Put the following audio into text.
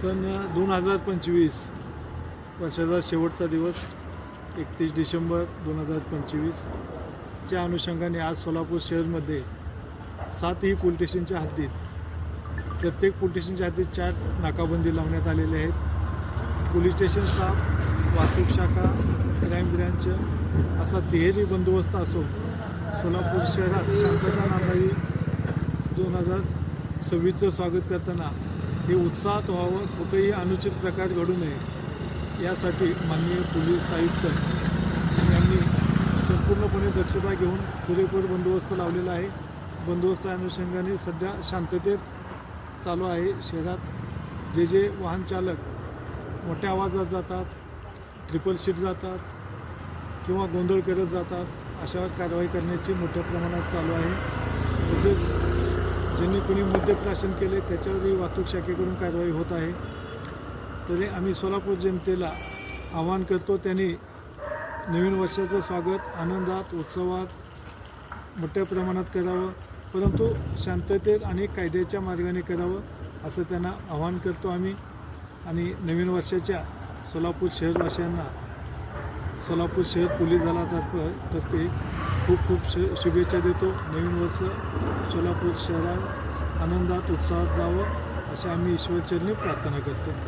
सन दोन हजार पंचवीस वर्षाचा शेवटचा दिवस एकतीस डिसेंबर दोन हजार पंचवीसच्या अनुषंगाने आज सोलापूर शहरमध्ये सातही पोलीस स्टेशनच्या हद्दीत प्रत्येक पोलीस स्टेशनच्या हद्दीत चार नाकाबंदी लावण्यात आलेले आहेत. पोलीस स्टेशन स्टाफ वाहतूक शाखा क्राईम ब्रँच असा तिहेरी बंदोबस्त असून सोलापूर शहरात शांतता नांदावी दोन हजार सव्वीसचं स्वागत करताना हे उत्साहात व्हावं कुठेही अनुचित प्रकार घडू नये यासाठी माननीय पोलीस आयुक्त यांनी संपूर्णपणे दक्षता घेऊन पुरेपूर बंदोबस्त लावलेला आहे. बंदोबस्त अनुषंगाने सध्या शांततेत चालू आहे. शहरात जे जे वाहन चालक मोठ्या आवाजात जातात ट्रिपल शीट जातात किंवा गोंधळ करत जातात अशा कारवाई करण्याची मोठ्या प्रमाणात चालू आहे. तसेच ज्यांनी कोणी मद्यप्राशन केले त्याच्यावरही वाहतूक शाखेकडून कारवाई होत आहे. तरी आम्ही सोलापूर जनतेला आवाहन करतो त्यांनी नवीन वर्षाचं स्वागत आनंदात उत्सवात मोठ्या प्रमाणात करावं परंतु शांततेत आणि कायद्याच्या मार्गाने करावं असं त्यांना आवाहन करतो आम्ही. आणि नवीन वर्षाच्या सोलापूर शहरवासियांना सोलापूर शहर पोलीस दलातर्फे तर्फे खूप खूप शु शुभेच्छा देतो नवीन वर्ष सोलापूर शहरात आनंदात उत्साहात जावं अशी आम्ही ईश्वरचरणी प्रार्थना करतो.